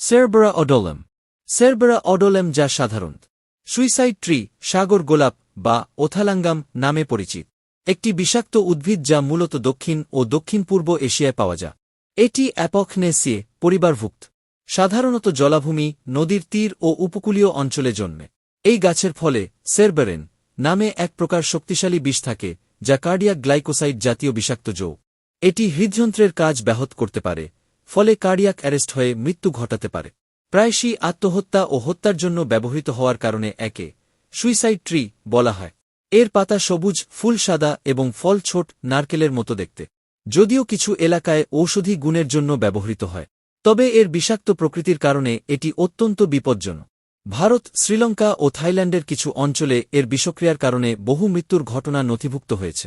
সেরবরা অডোলেম সেরবরা অডোলেম যা সাধারণ. Suicide tree সাগর গোলাপ বা ওথালাঙ্গাম নামে পরিচিত। একটি বিষাক্ত উদ্ভিদ যা মূলত দক্ষিণ ও দক্ষিণ পূর্ব এশিয়ায় পাওয়া যায়। এটি অ্যাপকনেসিয়ে পরিবারভুক্ত। সাধারণত জলাভূমি, নদীর তীর ও উপকূলীয় অঞ্চলে জন্মে। এই গাছের ফলে সেরবেরেন নামে এক প্রকার শক্তিশালী বিষ থাকে, যা কার্ডিয়াক গ্লাইকোসাইড জাতীয় বিষাক্ত যৌ এটি হৃদযন্ত্রের কাজ ব্যাহত করতে পারে ফলে কার্ডিয়াক অ্যারেস্ট হয়ে মৃত্যু ঘটাতে পারে। প্রায়শই আত্মহত্যা ও হত্যার জন্য ব্যবহৃত হওয়ার কারণে একে সুইসাইড ট্রি বলা হয়। এর পাতা সবুজ, ফুল সাদা এবং ফল ছোট নারকেলের মতো দেখতে। যদিও কিছু এলাকায় ঔষধি গুণের জন্য ব্যবহৃত হয়। তবে এর বিষাক্ত প্রকৃতির কারণে এটি অত্যন্ত বিপজ্জনক। ভারত, শ্রীলঙ্কা ও থাইল্যান্ডের কিছু অঞ্চলে এর বিষক্রিয়ার কারণে বহু মৃত্যুর ঘটনা নথিভুক্ত হয়েছে।